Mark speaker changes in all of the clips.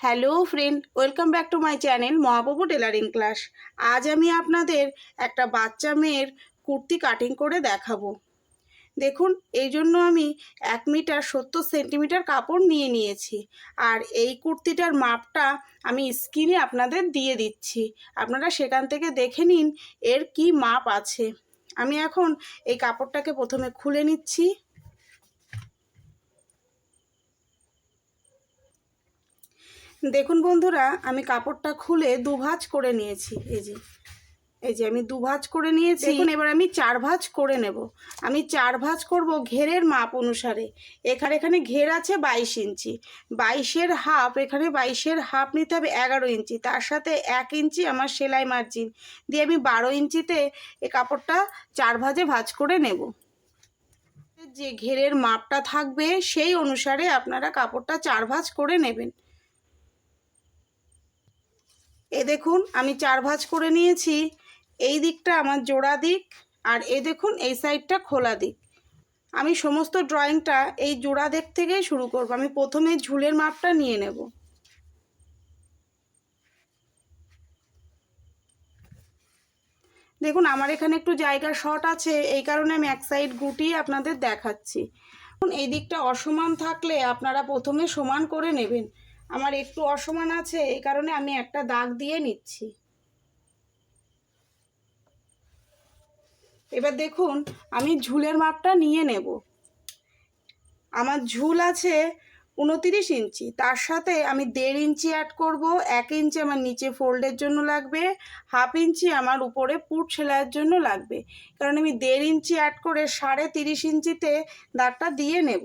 Speaker 1: Hello friend, welcome back to my channel Mahaprabhu tailoring class. আজ আমি আপনাদের একটা বাচ্চা মেয়ের কুর্তি কাটিং করে দেখাবো। দেখুন, এই জন্য আমি এক মিটার সত্তর সেন্টিমিটার কাপড় নিয়ে নিয়েছি। আর এই কুর্তিটার মাপটা আমি স্ক্রিনে আপনাদের দিয়ে দিচ্ছি। আপনারা সেখান থেকে দেখে নিন এর কি মাপ আছে। আমি এখন এই কাপড়টাকে প্রথমে খুলে নিচ্ছি। দেখুন বন্ধুরা, আমি কাপড়টা খুলে দুভাজ করে নিয়েছি, এই যে। এই যে আমি দুভাজ করে নিয়েছি। দেখুন, এবার আমি চার ভাঁজ করে নেব। আমি চার ভাঁজ করব ঘেরের মাপ অনুসারে। এখানে এখানে ঘের আছে বাইশ ইঞ্চি। বাইশের হাফ, এখানে বাইশের হাফ নিতে হবে এগারো ইঞ্চি। তার সাথে এক ইঞ্চি আমার সেলাই মার্জিন। দিয়ে আমি বারো ইঞ্চিতে এ কাপড়টা চার ভাঁজে ভাঁজ করে নেব। যে ঘেরের মাপটা থাকবে, সেই অনুসারে আপনারা কাপড়টা চার ভাঁজ করে নেবেন। এ দেখুন, আমি চার ভাঁজ করে নিয়েছি। এই দিকটা আমার জোড়া দিক আর এ দেখুন, এই সাইডটা খোলা দিক। আমি সমস্ত ড্রয়িংটা এই জোড়া দিক থেকেই শুরু করব। আমি প্রথমে ঝুলের মাপটা নিয়ে নেব। দেখুন, আমার এখানে একটু জায়গা শর্ট আছে, এই কারণে আমি এক সাইড গুটিয়ে আপনাদের দেখাচ্ছি। এই দিকটা অসমান থাকলে আপনারা প্রথমে সমান করে নেবেন। আমার একটু অসমান আছে, এই কারণে আমি একটা দাগ দিয়ে নিচ্ছি। এবার দেখুন, আমি ঝুলের মাপটা নিয়ে নেব। আমার ঝুল আছে উনতিরিশ ইঞ্চি, তার সাথে আমি দেড় ইঞ্চি অ্যাড করব, এক ইঞ্চি আমার নিচে ফোল্ডের জন্য লাগবে, হাফ ইঞ্চি আমার উপরে পুট সেলাইয়ের জন্য লাগবে। কারণ আমি দেড় ইঞ্চি অ্যাড করে সাড়ে তিরিশ ইঞ্চিতে দাগটা দিয়ে নেব।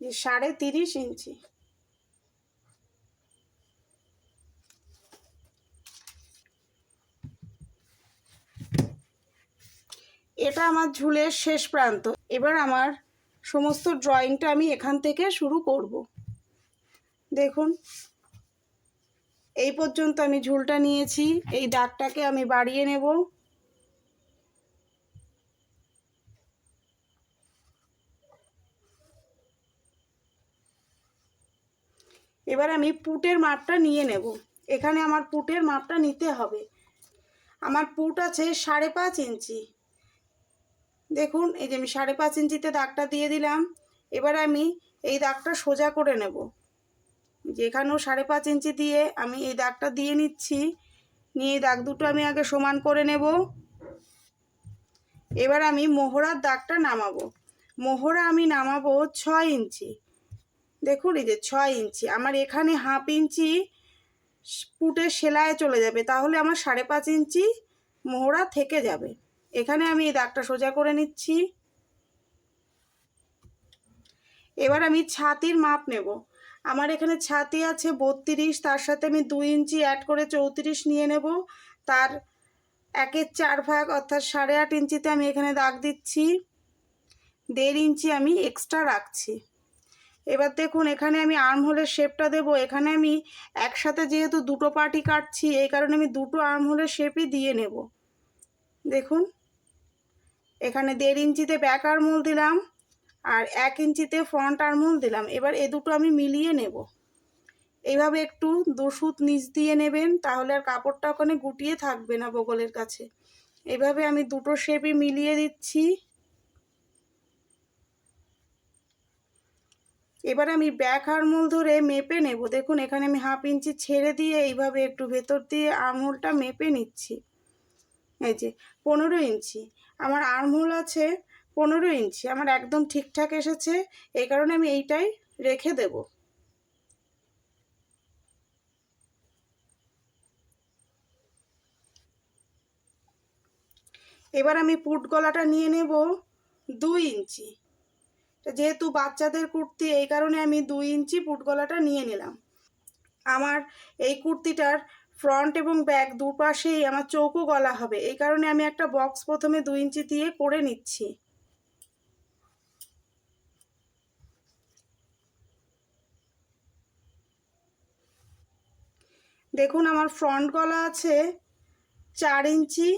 Speaker 1: যে সাড়ে তিরিশ ইঞ্চি। এটা আমার ঝুলের শেষ প্রান্ত। এবার আমার সমস্ত ড্রয়িংটা আমি এখান থেকে শুরু করব। দেখুন, এই পর্যন্ত আমি ঝুলটা নিয়েছি, এই দাগটাকে আমি বাড়িয়ে নেব। এবার আমি পুটের মাপটা নিয়ে নেব। এখানে আমার পুটের মাপটা নিতে হবে। আমার পুট আছে সাড়ে পাঁচ ইঞ্চি। দেখুন, এই যে আমি সাড়ে পাঁচ ইঞ্চিতে দাগটা দিয়ে দিলাম। এবার আমি এই দাগটা সোজা করে নেব। যেখানেও সাড়ে পাঁচ ইঞ্চি দিয়ে আমি এই দাগটা দিয়ে নিচ্ছি। নিয়ে দাগ দুটো আমি আগে সমান করে নেব। এবার আমি মোহরার দাগটা নামাবো। মোহরা আমি নামাবো ছয় ইঞ্চি। দেখুন এই যে ছয় ইঞ্চি, আমার এখানে হাফ ইঞ্চি পুটের সেলাইয়ে চলে যাবে, তাহলে আমার সাড়ে পাঁচ ইঞ্চি মোহরা থেকে যাবে। এখানে আমি এই দাগটা সোজা করে নিচ্ছি। এবার আমি ছাতির মাপ নেব। আমার এখানে ছাতি আছে বত্রিশ, তার সাথে আমি দুই ইঞ্চি অ্যাড করে চৌত্রিশ নিয়ে নেব। তার একের চার ভাগ, অর্থাৎ সাড়ে আট ইঞ্চিতে আমি এখানে দাগ দিচ্ছি। দেড় ইঞ্চি আমি এক্সট্রা রাখছি। এবার দেখুন, এখানে আমি আর্ম হোলের শেপটা দেবো। এখানে আমি একসাথে যেহেতু দুটো পার্টি কাটছি, এই কারণে আমি দুটো আর্ম হোলের শেপই দিয়ে নেব। দেখুন, এখানে দেড় ইঞ্চিতে ব্যাক আর্মহোল দিলাম আর এক ইঞ্চিতে ফ্রন্ট আর্মহোল দিলাম। এবার এ দুটো আমি মিলিয়ে নেব। এইভাবে একটু দুসুত নিচ দিয়ে নেবেন, তাহলে আর কাপড়টা ওখানে গুটিয়ে থাকবে না বগলের কাছে। এভাবে আমি দুটো শেপই মিলিয়ে দিচ্ছি। এবার আমি ব্যাক আর্মহোল ধরে মেপে নেব। দেখুন, এখানে আমি হাফ ইঞ্চি ছেড়ে দিয়ে এইভাবে একটু ভেতর দিয়ে আর্মহোলটা মেপে নিচ্ছি। এই যে, পনেরো ইঞ্চি। আমার আর্মহোল আছে পনেরো ইঞ্চি। আমার একদম ঠিকঠাক এসেছে। এই কারণে আমি এইটাই রেখে দেব। এবার আমি পুট গলাটা নিয়ে নেব দুই ইঞ্চি। যেহেতু বাচ্চাদের কুর্তি, এই কারণে আমি দুই ইঞ্চি পুট গলাটা নিয়ে নিলাম। আমার এই কুর্তিটার ফ্রন্ট এবং ব্যাক দুপাশেই আমার চৌকো গলা হবে। এই কারণে আমি একটা বক্স প্রথমে দুই ইঞ্চি দিয়ে করে নিচ্ছি। দেখুন, আমার ফ্রন্ট গলা আছে চার ইঞ্চি।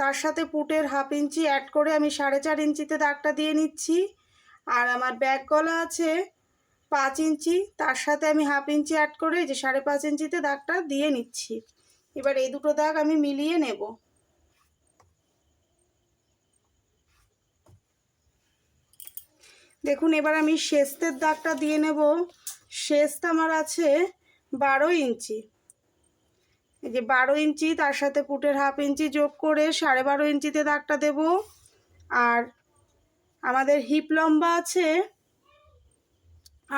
Speaker 1: তার সাথে পুটের হাফ ইঞ্চি অ্যাড করে আমি সাড়ে চার ইঞ্চিতে দাগটা দিয়ে নিচ্ছি। আর আমার ব্যাক গলা আছে পাঁচ ইঞ্চি, তার সাথে আমি হাফ ইঞ্চি অ্যাড করে যে সাড়ে পাঁচ ইঞ্চিতে দাগটা দিয়ে নিচ্ছি। এবার এই দুটো দাগ আমি মিলিয়ে নেব। দেখুন, এবার আমি শেস্তের দাগটা দিয়ে নেব। শেস্ত আমার আছে বারো ইঞ্চি। এই যে বারো ইঞ্চি, তার সাথে পুটের হাফ ইঞ্চি যোগ করে সাড়ে বারো ইঞ্চিতে দাগটা দেব। আর আমাদের হিপ লম্বা আছে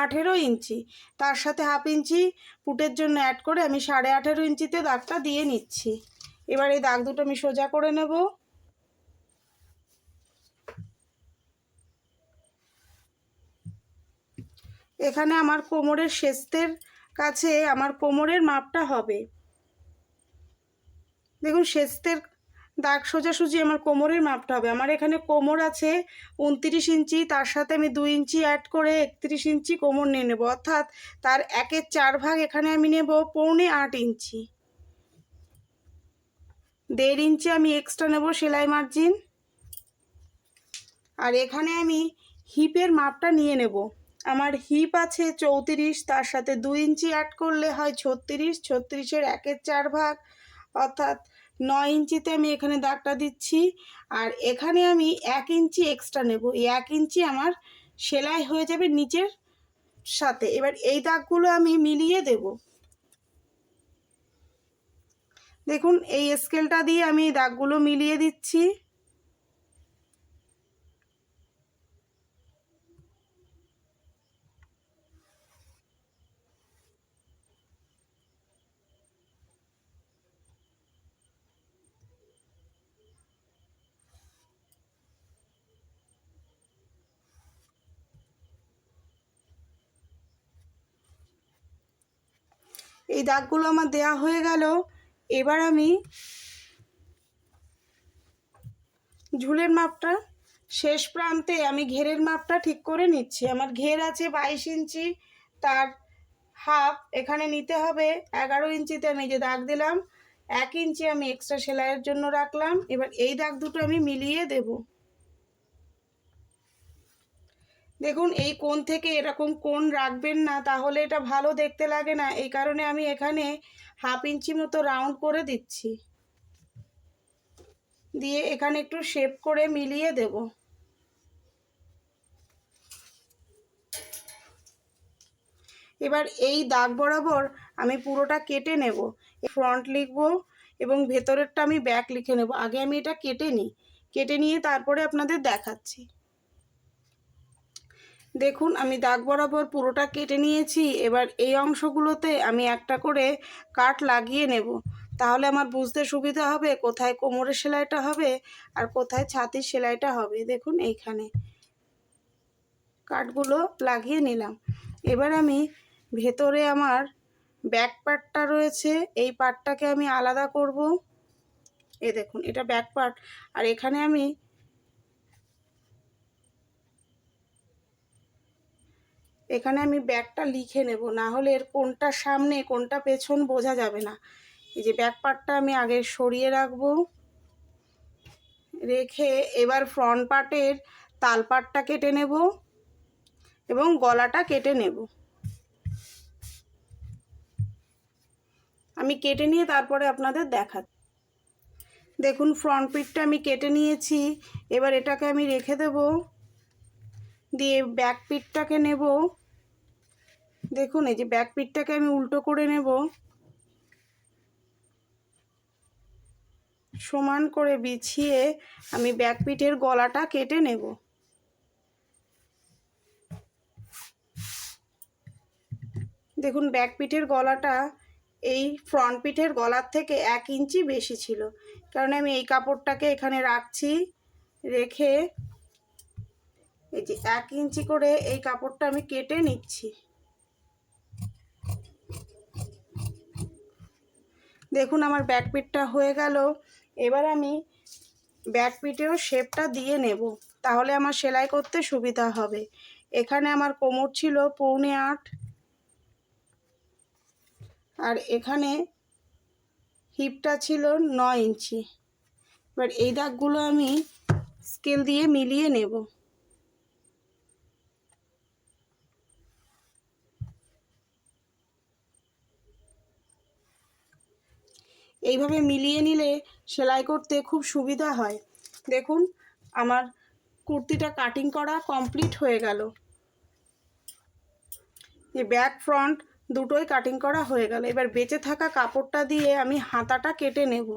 Speaker 1: আঠেরো ইঞ্চি, তার সাথে হাফ ইঞ্চি পুটের জন্য অ্যাড করে আমি সাড়ে আঠেরো ইঞ্চিতে দাগটা দিয়ে নিচ্ছি। এবার এই দাগ দুটো আমি সোজা করে নেব। এখানে আমার কোমরের শেস্তের কাছে আমার কোমরের মাপটা হবে। দেখুন শেস্তের দাগ সোজাসুজি আমার কোমরের মাপটা হবে। আমার এখানে কোমর আছে উনত্রিশ ইঞ্চি, তার সাথে আমি দুই ইঞ্চি অ্যাড করে একত্রিশ ইঞ্চি কোমর নিয়ে নেব। অর্থাৎ তার একের চার ভাগ এখানে আমি নেব পৌনে আট ইঞ্চি। দেড় ইঞ্চি আমি এক্সট্রা নেব সেলাই মার্জিন আর এখানে আমি হিপের মাপটা নিয়ে নেব। আমার হিপ আছে চৌত্রিশ, তার সাথে দুই ইঞ্চি অ্যাড করলে হয় ছত্রিশ, ছত্রিশের একের চার ভাগ। অর্থাৎ নয় ইঞ্চিতে আমি এখানে দাগটা দিচ্ছি। আর এখানে আমি এক ইঞ্চি এক্সট্রা নেব। এই এক ইঞ্চি আমার সেলাই হয়ে যাবে নিচের সাথে। এবার এই দাগগুলো আমি মিলিয়ে দেব। দেখুন, এই স্কেলটা দিয়ে আমি দাগগুলো মিলিয়ে দিচ্ছি। এই দাগগুলো আমার দেয়া হয়ে গেল। এবার আমি ঝুলের মাপটা, শেষ প্রান্তে আমি ঘেরের মাপটা ঠিক করে নিচ্ছি। আমার ঘের আছে বাইশ ইঞ্চি, তার হাফ এখানে নিতে হবে এগারো ইঞ্চিতে আমি যে দাগ দিলাম, এক ইঞ্চি আমি এক্সট্রা সেলাইয়ের জন্য রাখলাম। এবার এই দাগ দুটো আমি মিলিয়ে দেবো। দেখুন, এই কোণ থেকে এরকম কোণ রাখবেন না, তাহলে এটা ভালো দেখতে লাগে না। এই কারণে আমি এখানে হাফ ইঞ্চি মতো রাউন্ড করে দিচ্ছি। দিয়ে এখানে একটু শেপ করে মিলিয়ে দেব। এবার এই দাগ বরাবর আমি পুরোটা কেটে নেব। ফ্রন্ট লিখব এবং ভেতরেরটা আমি ব্যাক লিখে নেব। আগে আমি এটা কেটে নিই। কেটে নিয়ে তারপরে আপনাদের দেখাচ্ছি। দেখুন, আমি দাগ বরাবর পুরোটা কেটে নিয়েছি। এবার এই অংশগুলোতে আমি একটা করে কাট লাগিয়ে নেব। তাহলে আমার বুঝতে সুবিধা হবে কোথায় কোমরের সেলাইটা হবে আর কোথায় ছাতির সেলাইটা হবে। দেখুন এইখানে কাটগুলো লাগিয়ে নিলাম। এবার আমি ভেতরে আমার ব্যাক পার্টটা রয়েছে, এই পার্টটাকে আমি আলাদা করব। এ দেখুন, এটা ব্যাক পার্ট। আর এখানে আমি এখানে আমি ব্যাগটা লিখে নেব, না হলে এর কোনটা সামনে, কোনটা পেছন বোঝা যাবে না। এই যে ব্যাক পার্টটা আমি আগে সরিয়ে রাখব। রেখে এবার ফ্রন্ট পার্টের তাল পাটটা কেটে নেব এবং গলাটা কেটে নেব। আমি কেটে নিয়ে তারপরে আপনাদের দেখা। দেখুন ফ্রন্ট পিটটা আমি কেটে নিয়েছি। এবার এটাকে আমি রেখে দেব। দিয়ে ব্যাক পিটটাকে নেব। দেখুন, এই যে ব্যাক পিঠটাকে আমি উল্টো করে নেব। সমান করে বিছিয়ে আমি ব্যাক পিঠের গলাটা কেটে নেব। দেখুন ব্যাক পিঠের গলাটা এই ফ্রন্ট পিঠের গলার থেকে এক ইঞ্চি বেশি ছিল। কারণ আমি এই কাপড়টাকে এখানে রাখছি, রেখে এই যে এক ইঞ্চি করে এই কাপড়টা আমি কেটে নিচ্ছি। দেখুন আমার ব্যাক পিটটা হয়ে গেল। এবার আমি ব্যাক পিটেও শেপটা দিয়ে নেব। তাহলে আমার সেলাই করতে সুবিধা হবে। এখানে আমার কোমর ছিল পৌনে আট। আর এখানে হিপটা ছিল নয় ইঞ্চি। এবার এই দাগগুলো আমি স্কেল দিয়ে মিলিয়ে নেব। এইভাবে মিলিয়ে নিলে সেলাই করতে খুব সুবিধা হয়। দেখুন, আমার কুর্তিটা কাটিং করা কমপ্লিট হয়ে গেল। এই ব্যাক ফ্রন্ট দুটোই কাটিং করা হয়ে গেল। এবার বেঁচে থাকা কাপড়টা দিয়ে আমি হাতাটা কেটে নেব।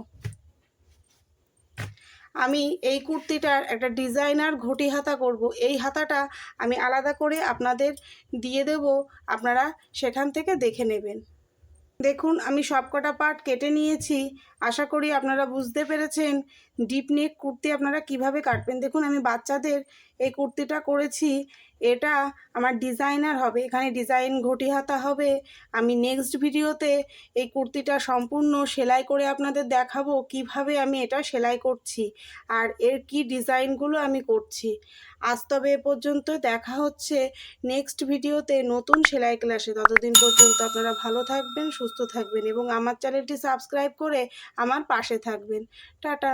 Speaker 1: আমি এই কুর্তিটার একটা ডিজাইনার ঘটি হাতা করব। এই হাতাটা আমি আলাদা করে আপনাদের দিয়ে দেব। আপনারা সেখান থেকে দেখে নেবেন। দেখুন, আমি সবকটা পার্ট কেটে নিয়েছি। আশা করি আপনারা বুঝতে পেরেছেন। ডিপ নেক কুর্তি আপনারা কীভাবে কাটবেন? দেখুন, আমি বাচ্চাদের এই কুর্তিটা করেছি, এটা আমার ডিজাইনার হবে, এখানে ডিজাইন ঘটি হাতা হবে। আমি নেক্সট ভিডিওতে এই কুর্তিটা সম্পূর্ণ সেলাই করে আপনাদের দেখাবো কীভাবে আমি এটা সেলাই করছি আর এর কি ডিজাইনগুলো আমি করছি। আজ তবে এ পর্যন্ত দেখা হচ্ছে নেক্সট ভিডিওতে নতুন সেলাই ক্লাসে। ততদিন পর্যন্ত আপনারা ভালো থাকবেন, সুস্থ থাকবেন এবং আমার চ্যানেলটি সাবস্ক্রাইব করে আমার পাশে থাকবেন। টাটা।